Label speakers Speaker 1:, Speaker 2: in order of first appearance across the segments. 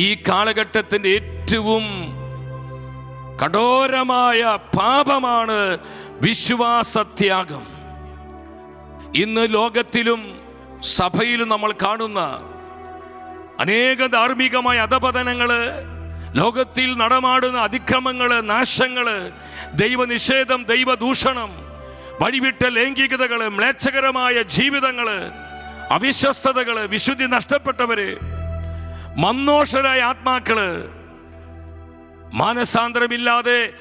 Speaker 1: ഈ കാലഘട്ടത്തിന്റെ ഏറ്റവും കഠോരമായ പാപമാണ് വിശ്വാസത്യാഗം. ഇന്ന് ലോകത്തിലും സഭയിലും നമ്മൾ കാണുന്ന അനേക ധാർമ്മികമായ അധപതനങ്ങൾ ലോകത്തിൽ നടമാടുന്ന അതിക്രമങ്ങൾ നാശങ്ങൾ ദൈവനിഷേധം ദൈവദൂഷണം വഴിവിട്ട ലൈംഗികതകൾ മ്ലേച്ഛകരമായ ജീവിതങ്ങൾ അവിശ്വസ്തതകൾ വിശുദ്ധി നഷ്ടപ്പെട്ടവര് മന്നോഷരായ ആത്മാക്കൾ മാനസാന്തരമില്ലാതെ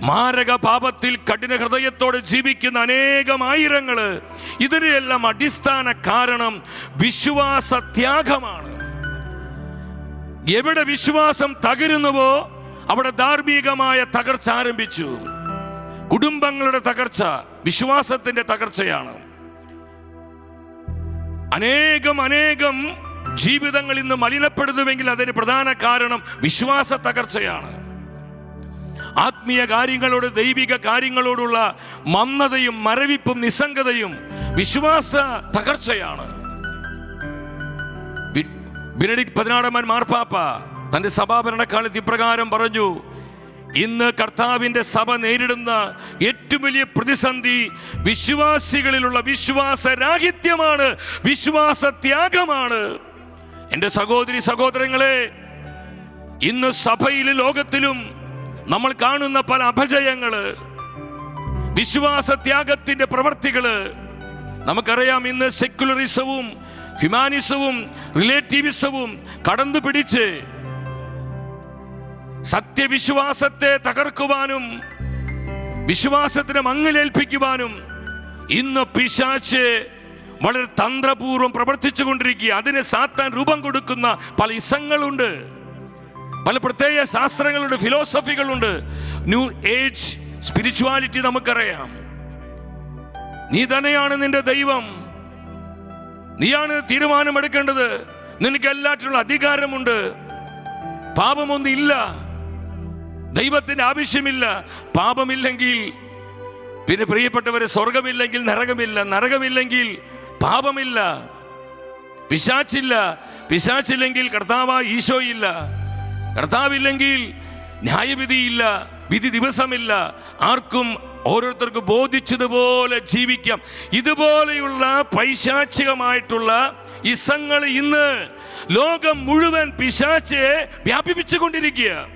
Speaker 1: മാരക പാപത്തിൽ കഠിന ഹൃദയത്തോടെ ജീവിക്കുന്ന അനേകം ആയിരങ്ങൾ ഇതിനെല്ലാം അടിസ്ഥാന കാരണം വിശ്വാസത്യാഗമാണ്. എവിടെ വിശ്വാസം തകരുന്നുവോ അവിടെ ധാർമ്മികമായ തകർച്ച ആരംഭിച്ചു. കുടുംബങ്ങളുടെ തകർച്ച വിശ്വാസത്തിന്റെ തകർച്ചയാണ്. അനേകം അനേകം ജീവിതങ്ങൾ ഇന്ന് മലിനപ്പെടുന്നുവെങ്കിൽ അതിന് പ്രധാന കാരണം വിശ്വാസ തകർച്ചയാണ്. ആത്മീയ കാര്യങ്ങളോട് ദൈവിക കാര്യങ്ങളോടുള്ള മന്ദതയും മരവിപ്പും നിസ്സംഗതയും വിശ്വാസ തകർച്ചയാണ്. ബി- ബെനഡിക്ട് പതിനാറാമൻ മാർപ്പാപ്പ തന്റെ സഭാഭരണക്കാലത്ത് ഇപ്രകാരം പറഞ്ഞു ഇന്ന് കർത്താവിന്റെ സഭ നേരിടുന്ന ഏറ്റവും വലിയ പ്രതിസന്ധി വിശ്വാസികളിലുള്ള വിശ്വാസരാഹിത്യമാണ് വിശ്വാസത്യാഗമാണ്. എന്റെ സഹോദരി സഹോദരങ്ങളെ ഇന്ന് സഭയിൽ ലോകത്തിലും നമ്മൾ കാണുന്ന പല അപജയങ്ങൾ വിശ്വാസത്യാഗത്തിന്റെ പ്രവർത്തികൾ നമുക്കറിയാം ഇന്ന് സെക്യുലറിസവും ഹ്യൂമാനിസവും റിലേറ്റീവിസവും കടന്നു പിടിച്ച് സത്യവിശ്വാസത്തെ തകർക്കുവാനും വിശ്വാസത്തിന് മങ്ങലേൽപ്പിക്കുവാനും ഇന്ന് പിശാച്ച് വളരെ തന്ത്രപൂർവം പ്രവർത്തിച്ചു കൊണ്ടിരിക്കുക. അതിന് സാത്താൻ രൂപം കൊടുക്കുന്ന പല ഇസങ്ങളുണ്ട്. പല പ്രത്യേക ശാസ്ത്രങ്ങളുണ്ട് ഫിലോസഫികളുണ്ട്. ന്യൂ ഏജ് സ്പിരിച്വാലിറ്റി നമുക്കറിയാം. നീ തന്നെയാണ് നിന്റെ ദൈവം. നീയാണ് തീരുമാനമെടുക്കേണ്ടത്. നിനക്ക് എല്ലാറ്റിനുള്ള അധികാരമുണ്ട്. പാപമൊന്നും ഇല്ല ദൈവത്തിന്റെ ആവശ്യമില്ല. പാപമില്ലെങ്കിൽ പിന്നെ പ്രിയപ്പെട്ടവരെ സ്വർഗമില്ലെങ്കിൽ നരകമില്ല. നരകമില്ലെങ്കിൽ പാപമില്ല. പിശാച്ചില്ല. പിശാച്ചില്ലെങ്കിൽ കർത്താവ് ഈശോയില്ല. കർത്താവില്ലെങ്കിൽ ന്യായവിധിയില്ല. വിധി ദിവസമില്ല. ആർക്കും ഓരോരുത്തർക്ക് ബോധിച്ചതുപോലെ ജീവിക്കാം. ഇതുപോലെയുള്ള പൈശാചികമായിട്ടുള്ള ഇസങ്ങൾ ഇന്ന് ലോകം മുഴുവൻ പിശാച്ച് വ്യാപിപ്പിച്ചുകൊണ്ടിരിക്കുക.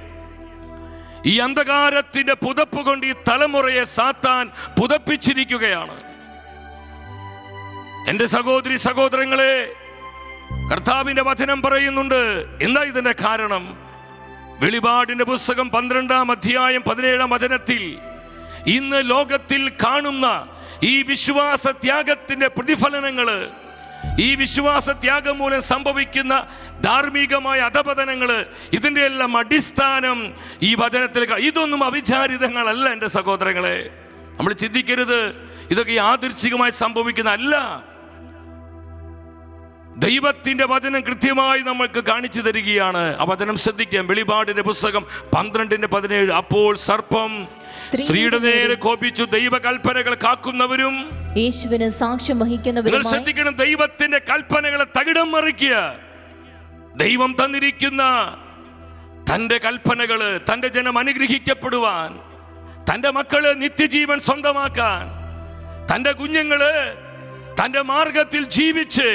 Speaker 1: ഈ അന്ധകാരത്തിന്റെ പുതപ്പ് കൊണ്ട് ഈ തലമുറയെ സാത്താൻ പുതപ്പിച്ചിരിക്കുകയാണ്. എന്റെ സഹോദരി സഹോദരങ്ങളെ കർത്താവിന്റെ വചനം പറയുന്നുണ്ട്. എന്താ ഇതിന്റെ കാരണം? വെളിപാടിന്റെ പുസ്തകം പന്ത്രണ്ടാം അധ്യായം പതിനേഴാം വചനത്തിൽ ഇന്ന് ലോകത്തിൽ കാണുന്ന ഈ വിശ്വാസ ത്യാഗത്തിന്റെ പ്രതിഫലനങ്ങൾ ഈ വിശ്വാസ ത്യാഗം മൂലം സംഭവിക്കുന്ന ധാർമ്മികമായ അധപതനങ്ങൾ ഇതിന്റെ എല്ലാം അടിസ്ഥാനം ഈ വചനത്തിൽ ഇതൊന്നും അവിചാരിതങ്ങളല്ല എന്റെ സഹോദരങ്ങളെ. നമ്മൾ ചിന്തിക്കരുത് ഇതൊക്കെ യാദൃച്ഛികമായി സംഭവിക്കുന്ന അല്ല ദൈവത്തിന്റെ വചനം കൃത്യമായി നമ്മൾക്ക് കാണിച്ചു തരികയാണ്. ആ വചനം ശ്രദ്ധിക്കാം. വെളിപാടിന്റെ പുസ്തകം പന്ത്രണ്ടിന്റെ പതിനേഴ്. അപ്പോൾ സർപ്പം
Speaker 2: സ്ത്രീയുടെ
Speaker 1: നേരെ കോപിച്ചു ദൈവകൽപ്പനകൾ കാക്കുന്നവരും
Speaker 2: യേശുവിന് സാക്ഷ്യം വഹിക്കുന്നവരും
Speaker 1: ശ്രദ്ധിക്കണം. ദൈവത്തിന്റെ കൽപ്പനകളെ തകിടം മറിക്കുക. ദൈവം തന്നിരിക്കുന്ന തന്റെ കൽപ്പനകൾ തന്റെ ജനം അനുഗ്രഹിക്കപ്പെടുവാൻ തന്റെ മക്കൾ നിത്യജീവൻ സ്വന്തമാക്കാൻ തന്റെ കുഞ്ഞുങ്ങൾ തന്റെ മാർഗത്തിൽ ജീവിച്ച്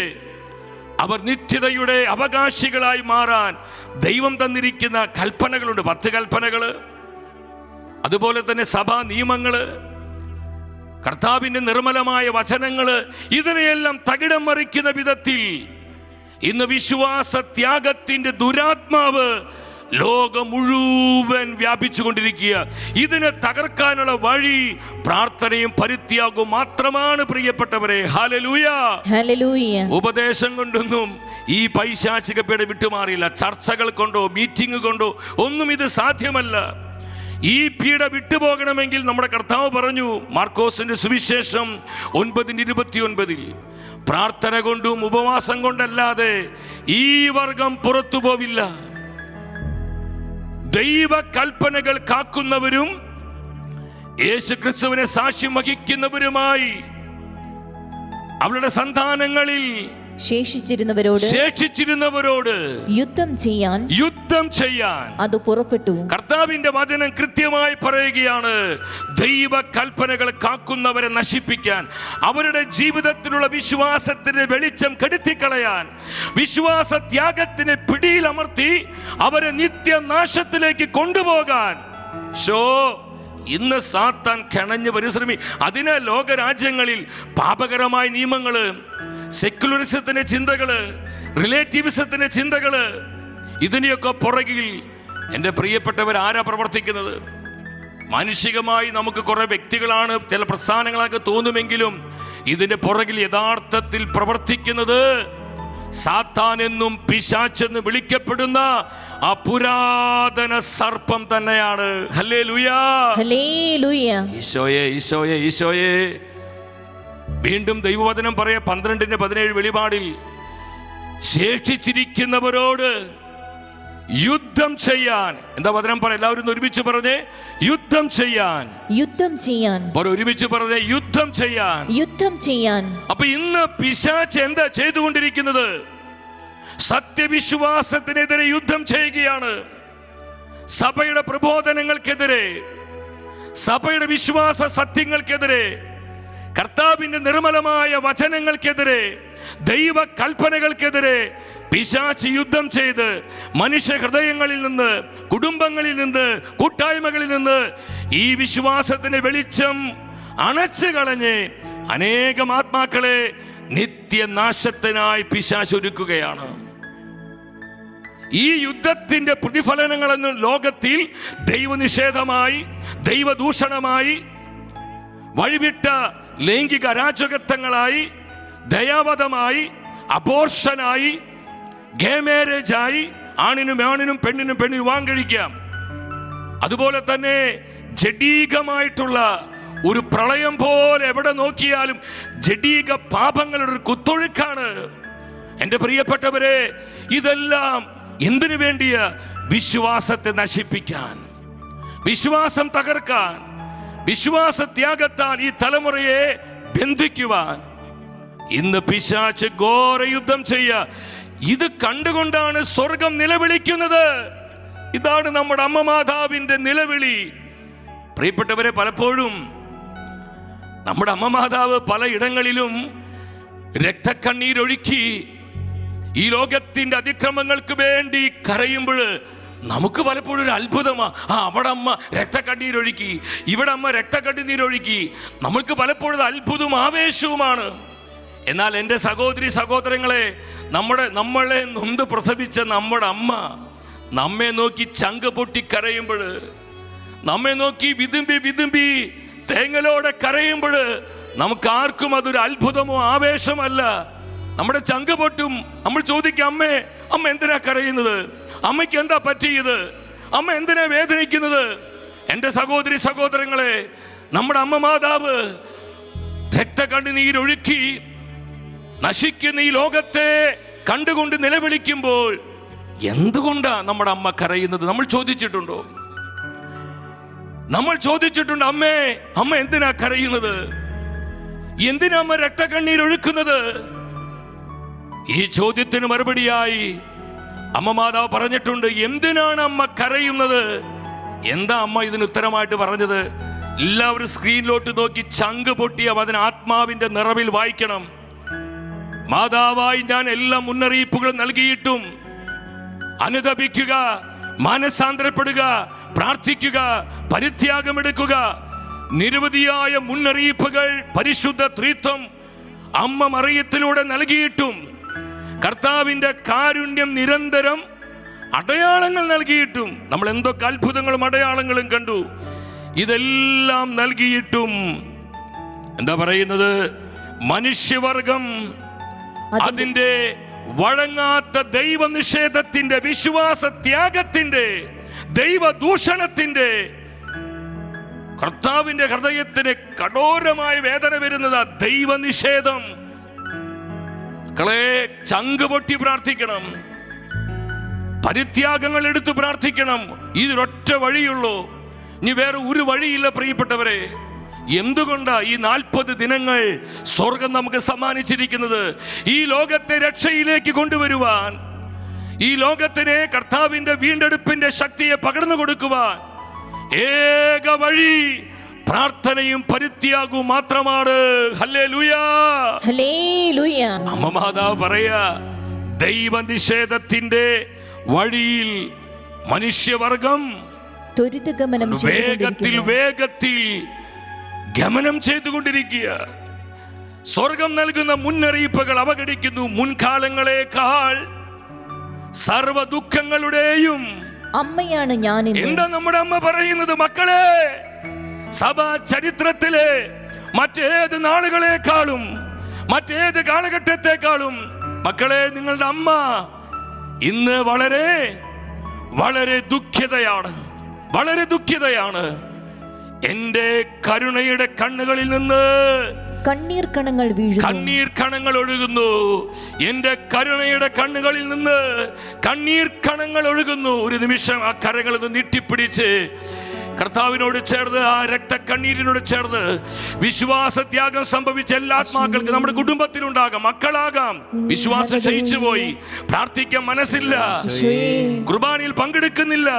Speaker 1: അവർ നിത്യതയുടെ അവകാശികളായി മാറാൻ ദൈവം തന്നിരിക്കുന്ന കൽപ്പനകളുണ്ട്. പത്ത് കൽപ്പനകൾ അതുപോലെ തന്നെ സഭാ നിയമങ്ങൾ കർത്താവിന്റെ നിർമ്മലമായ വചനങ്ങൾ ഇതിനെയെല്ലാം തകിടം മറിക്കുന്ന വിധത്തിൽ ഇന്ന് വിശ്വാസ ത്യാഗത്തിന്റെ ദുരാത്മാവ് ലോകം മുഴുവൻ വ്യാപിച്ചു കൊണ്ടിരിക്കുക ഇതിനെ തകർക്കാനുള്ള വഴി പ്രാർത്ഥനയും പരിത്യാഗവും മാത്രമാണ് പ്രിയപ്പെട്ടവരെ. ഹാലലൂയ ഉപദേശം കൊണ്ടൊന്നും ഈ പൈശാചിക പേട് വിട്ടുമാറിയില്ല. ചർച്ചകൾ കൊണ്ടോ മീറ്റിംഗ് കൊണ്ടോ ഒന്നും ഇത് സാധ്യമല്ല. ഈ പീഡ വിട്ടുപോകണമെങ്കിൽ നമ്മുടെ കർത്താവ് പറഞ്ഞു മാർക്കോസിന്റെ സുവിശേഷം ഒൻപതിന് ഇരുപത്തി ഒൻപതിൽ പ്രാർത്ഥന കൊണ്ടും ഉപവാസം കൊണ്ടല്ലാതെ ഈ വർഗം പുറത്തു പോവില്ല ദൈവ കൽപ്പനകൾ കാക്കുന്നവരും യേശു ക്രിസ്തുവിനെ സാക്ഷ്യം വഹിക്കുന്നവരുമായി അവരുടെ സന്താനങ്ങളിൽ
Speaker 2: ശേഷിച്ചിരുന്നവരോട്
Speaker 1: ശേഷിച്ചിരുന്നവരോട്
Speaker 2: യുദ്ധം ചെയ്യാൻ
Speaker 1: യുദ്ധം ചെയ്യാൻ
Speaker 2: അത് പുറപ്പെട്ടു.
Speaker 1: കർത്താവിന്റെ വചനം കൃത്യമായി പറയുകയാണ്. ദൈവ കൽപ്പനകൾ കാക്കുന്നവരെ നശിപ്പിക്കാൻ അവരുടെ ജീവിതത്തിലുള്ള വിശ്വാസത്തിന്റെ വെളിച്ചം കെടുത്തിക്കളയാൻ വിശ്വാസ ത്യാഗത്തിന് പിടിയിലമർത്തി അവരെ നിത്യനാശത്തിലേക്ക് കൊണ്ടുപോകാൻ. ഷോ ഇന്ന് സാത്താൻ കിണഞ്ഞ് പരിശ്രമി. അതിന് ലോകരാജ്യങ്ങളിൽ പാപകരമായ നിയമങ്ങൾ സെക്യുലറിസത്തിന്റെ ചിന്തകൾ റിലേറ്റീവിസത്തിന്റെ ചിന്തകൾ ഇതിനെയൊക്കെ പുറകിൽ എന്റെ പ്രിയപ്പെട്ടവർ ആരാ പ്രവർത്തിക്കുന്നത്? മാനുഷികമായി നമുക്ക് കുറെ വ്യക്തികളാണ് ചില പ്രസ്ഥാനങ്ങളൊക്കെ തോന്നുമെങ്കിലും ഇതിന്റെ പുറകിൽ യഥാർത്ഥത്തിൽ പ്രവർത്തിക്കുന്നത് സാത്താൻ എന്നും പിശാച്ചെന്ന് വിളിക്കപ്പെടുന്ന ആ പുരാതന സർപ്പം തന്നെയാണ്. ഹല്ലേ ലുയാ ഈശോയെ ഈശോയെ ഈശോയെ. വീണ്ടും ദൈവവചനം പറയാ പന്ത്രണ്ടിന്റെ പതിനേഴ് വെളിപാടിൽ ശേഷിച്ചിരിക്കുന്നവരോട് യുദ്ധം ചെയ്യാൻ. എന്താ വചനം പറ? എല്ലാവരും ഒരുമിച്ച് പറഞ്ഞേ. യുദ്ധം ചെയ്യാൻ.
Speaker 2: യുദ്ധം ചെയ്യാൻ.
Speaker 1: ഒരുമിച്ച് പറഞ്ഞേ. യുദ്ധം ചെയ്യാൻ.
Speaker 2: യുദ്ധം ചെയ്യാൻ.
Speaker 1: അപ്പൊ ഇന്ന് പിശാച്ച് എന്താ ചെയ്തുകൊണ്ടിരിക്കുന്നത്? സത്യവിശ്വാസത്തിനെതിരെ യുദ്ധം ചെയ്യുകയാണ്. സഭയുടെ പ്രബോധനങ്ങൾക്കെതിരെ സഭയുടെ വിശ്വാസ സത്യങ്ങൾക്കെതിരെ കർത്താവിന്റെ നിർമ്മലമായ വചനങ്ങൾക്കെതിരെ ദൈവ കൽപ്പനകൾക്കെതിരെ പിശാച്ച് യുദ്ധം ചെയ്ത് മനുഷ്യ ഹൃദയങ്ങളിൽ നിന്ന് കുടുംബങ്ങളിൽ നിന്ന് കൂട്ടായ്മകളിൽ നിന്ന് ഈ വിശ്വാസത്തിന്റെ വെളിച്ചം അണച്ചു കളഞ്ഞ് അനേകം ആത്മാക്കളെ നിത്യനാശത്തിനായി പിശാച്ച് ഒരുക്കുകയാണ്. ഈ യുദ്ധത്തിന്റെ പ്രതിഫലനങ്ങളെന്ന് ലോകത്തിൽ ദൈവനിഷേധമായി ദൈവദൂഷണമായി വഴിവിട്ട ലൈംഗിക അരാജകത്വങ്ങളായി ദയാവധമായി അബോർഷനായി ഗേ ആയി ആണിനും ആണിനും പെണ്ണിനും പെണ്ണിനും വാങ്ങിക്കാം അതുപോലെ തന്നെ ജഡീകമായിട്ടുള്ള ഒരു പ്രളയം പോലെ എവിടെ നോക്കിയാലും ജഡീക പാപങ്ങളുടെ ഒരു കുത്തൊഴുക്കാണ്. എന്റെ പ്രിയപ്പെട്ടവരെ ഇതെല്ലാം എന്തിനു വേണ്ടിയ? വിശ്വാസത്തെ നശിപ്പിക്കാൻ. വിശ്വാസം തകർക്കാൻ. വിശ്വാസ ത്യാഗത്താൽ ഈ തലമുറയെ ബന്ധിക്കുവാൻ ഇന്ന് പിശാച്ച് ഘോര യുദ്ധം ചെയ്യ ഇത് കണ്ടുകൊണ്ടാണ് സ്വർഗം നിലവിളിക്കുന്നത്. ഇതാണ് നമ്മുടെ അമ്മ മാതാവിന്റെ നിലവിളി. പ്രിയപ്പെട്ടവരെ പലപ്പോഴും നമ്മുടെ അമ്മ മാതാവ് പലയിടങ്ങളിലും രക്തക്കണ്ണീരൊഴുക്കി ഈ ലോകത്തിന്റെ അതിക്രമങ്ങൾക്ക് വേണ്ടി കരയുമ്പോൾ നമുക്ക് പലപ്പോഴും ഒരു അത്ഭുതമാ. ആ അവിടെ അമ്മ രക്തക്കണ്ണീരൊഴുക്കി ഇവിടെ അമ്മ രക്തക്കണ്ണീരൊഴുക്കി നമുക്ക് പലപ്പോഴും അത്ഭുതവും ആവേശവുമാണ്. എന്നാൽ എന്റെ സഹോദരി സഹോദരങ്ങളെ നമ്മുടെ നമ്മളെ നൊന്ത് പ്രസവിച്ച നമ്മുടെ അമ്മ നമ്മെ നോക്കി ചങ്ക് പൊട്ടി കരയുമ്പോൾ നമ്മെ നോക്കി വിതുമ്പി വിതുമ്പി തേങ്ങലോടെ കരയുമ്പോൾ നമുക്ക് ആർക്കും അതൊരു അത്ഭുതമോ ആവേശമല്ല. നമ്മുടെ ചങ്ക് പൊട്ടും. നമ്മൾ ചോദിക്കും അമ്മേ അമ്മ എന്തിനാ കരയുന്നത്? അമ്മയ്ക്ക് എന്താ പറ്റിയത്? അമ്മ എന്തിനാ വേദനിക്കുന്നത്? എന്റെ സഹോദരി സഹോദരങ്ങളെ നമ്മുടെ അമ്മ മാതാവ് രക്തകണ്ണുനീരൊഴുക്കി നശിക്കുന്ന ഈ ലോകത്തെ കണ്ടുകൊണ്ട് നിലവിളിക്കുമ്പോൾ എന്തുകൊണ്ടാണ് നമ്മുടെ അമ്മ കരയുന്നത്? നമ്മൾ ചോദിച്ചിട്ടുണ്ടോ? നമ്മൾ ചോദിച്ചിട്ടുണ്ട് അമ്മേ അമ്മ എന്തിനാ കരയുന്നത്? എന്തിനാ അമ്മ രക്തകണ്ണീരൊഴുക്കുന്നത്? ഈ ചോദ്യത്തിന് മറുപടിയായി അമ്മ മാതാവ് പറഞ്ഞിട്ടുണ്ട് എന്തിനാണ് അമ്മ കരയുന്നത്? എന്താ അമ്മ ഇതിന് ഉത്തരമായിട്ട് പറഞ്ഞത്? എല്ലാവരും സ്ക്രീനിലോട്ട് നോക്കി ചങ്ക് പൊട്ടിയ അതിന് ആത്മാവിന്റെ നിറവിൽ വായിക്കണം. മാതാവായി ഞാൻ എല്ലാ മുന്നറിയിപ്പുകളും നൽകിയിട്ടും അനുതപിക്കുക മാനസാന്തരപ്പെടുക പ്രാർത്ഥിക്കുക പരിത്യാഗമെടുക്കുക. നിരവധിയായ മുന്നറിയിപ്പുകൾ പരിശുദ്ധ ത്രീത്വം അമ്മ മറിയത്തിലൂടെ നൽകിയിട്ടും കർത്താവിന്റെ കാരുണ്യം നിരന്തരം അടയാളങ്ങൾ നൽകിയിട്ടും നമ്മൾ എന്തൊക്കെ അത്ഭുതങ്ങളും അടയാളങ്ങളും കണ്ടു. ഇതെല്ലാം നൽകിയിട്ടും എന്താ പറയുന്നത്? മനുഷ്യവർഗം അതിന്റെ വഴങ്ങാത്ത ദൈവനിഷേധത്തിന്റെ വിശ്വാസ ത്യാഗത്തിന്റെ ദൈവദൂഷണത്തിന്റെ കർത്താവിന്റെ ഹൃദയത്തിന് കഠോരമായ വേദന വരുന്നത് ദൈവനിഷേധം. മക്കളെ ചങ്ക് പൊട്ടി പ്രാർത്ഥിക്കണം. പരിത്യാഗങ്ങൾ എടുത്ത് പ്രാർത്ഥിക്കണം. ഇതിലൊറ്റ വഴിയുള്ളൂ. ഇനി വേറെ ഒരു വഴിയില്ല പ്രിയപ്പെട്ടവരെ. എന്തുകൊണ്ടാ ഈ നാൽപ്പത് ദിനങ്ങൾ സ്വർഗം നമുക്ക് സമ്മാനിച്ചിരിക്കുന്നത്? ഈ ലോകത്തെ രക്ഷയിലേക്ക് കൊണ്ടുവരുവാൻ ഈ ലോകത്തിനെ കർത്താവിന്റെ വീണ്ടെടുപ്പിന്റെ ശക്തിയെ പകർന്നു കൊടുക്കുവാൻ. ഏക വഴി പ്രാർത്ഥനയും പരിത്യാഗവും മാത്രമാണ്. അമ്മ മാതാവ് പറയാ ദൈവനിഷേധത്തിന്റെ വഴിയിൽ മനുഷ്യവർഗം
Speaker 2: ത്വരിതഗമനം
Speaker 1: വേഗത്തിൽ. വേഗത്തിൽ ഗമനം ചെയ്തുകൊണ്ടിരിക്കുക. സ്വർഗം നൽകുന്ന മുന്നറിയിപ്പുകൾ അവഗണിക്കുന്നു. മുൻകാലങ്ങളെക്കാൾ സർവ ദുഃഖങ്ങളുടെയും
Speaker 2: അമ്മയാണ് ഞാൻ
Speaker 1: എന്താ നമ്മുടെ അമ്മ പറയുന്നത് മക്കളെ? സഭാ ചരിത്രത്തിലെ മറ്റേത് നാളുകളെക്കാളും മറ്റേത് കാലഘട്ടത്തെക്കാളും മക്കളെ നിങ്ങളുടെ അമ്മ ഇന്ന് വളരെ വളരെ ദുഃഖിതയാണ്. വളരെ ദുഃഖിതയാണ്. എന്റെ കരുണയുടെ കണ്ണുകളിൽ നിന്ന്
Speaker 2: കണ്ണീർ കണങ്ങൾ വീഴുന്നു.
Speaker 1: കണ്ണീർ കണങ്ങൾ ഒഴുകുന്നു. എന്റെ കരുണയുടെ കണ്ണുകളിൽ നിന്ന് കണ്ണീർ കണങ്ങൾ ഒഴുകുന്നു. ഒരു നിമിഷം ആ കരങ്ങളിൽ നിന്ന് നീട്ടിപ്പിടിച്ച് കർത്താവിനോട് ചേർന്ന് ആ രക്തക്കണ്ണീരിനോട് ചേർന്ന് വിശ്വാസത്യാഗം സംഭവിച്ച എല്ലാ ആത്മാക്കൾക്കും നമ്മുടെ കുടുംബത്തിലുണ്ടാകാം മക്കളാകാം. വിശ്വാസം ക്ഷയിച്ചു പോയി. പ്രാർത്ഥിക്കാൻ മനസ്സില്ല. കുർബാനയിൽ പങ്കെടുക്കുന്നില്ല.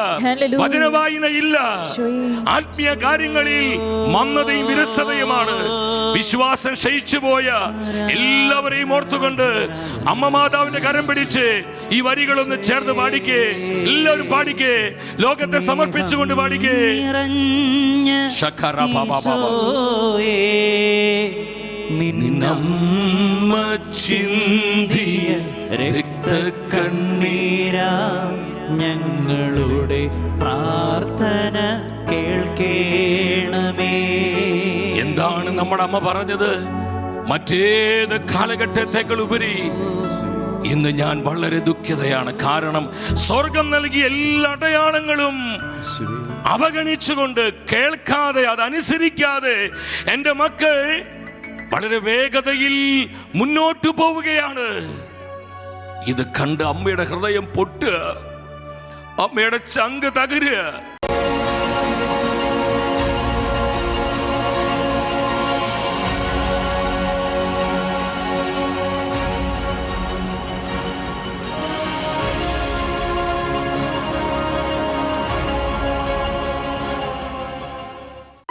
Speaker 1: വചനവായന ഇല്ല ആത്മീയ കാര്യങ്ങളിൽ മന്ദതയും വിരസതയുമാണ്. വിശ്വാസം ക്ഷയിച്ചു പോയ എല്ലാവരെയും ഓർത്തുകൊണ്ട് അമ്മ മാതാവിന്റെ കരം പിടിച്ച് ഈ വരികളൊന്ന് ചേർന്ന് പാടിക്കേ. എല്ലാവരും പാടിക്കേ. ലോകത്തെ സമർപ്പിച്ചുകൊണ്ട് പാടിക്കേ.
Speaker 3: നിറഞ്ഞ
Speaker 1: ശഖറ ബാബാ ബാബാ.
Speaker 3: ഈശോയേ,
Speaker 1: നമ്മ ചിന്തിയ രക്തക്കണ്ണീർ
Speaker 3: നീരാ ഞങ്ങളുടെ പ്രാർത്ഥന കേൾക്കേണമേ
Speaker 1: എന്താണ് നമ്മുടെ അമ്മ പറഞ്ഞത് മറ്റേത് കാലഘട്ടത്തേക്കാൾ ഉപരി ഇന്ന് ഞാൻ വളരെ ദുഃഖിതയാണ് കാരണം സ്വർഗം നൽകിയ എല്ലാ അടയാളങ്ങളും അവഗണിച്ചുകൊണ്ട് കേൾക്കാതെ അതനുസരിക്കാതെ എന്റെ മക്കൾ വളരെ വേഗതയിൽ മുന്നോട്ടു പോവുകയാണ്. ഇത് കണ്ട് അമ്മയുടെ ഹൃദയം പൊട്ടുക അമ്മയുടെ ചങ്ക് തകരുക.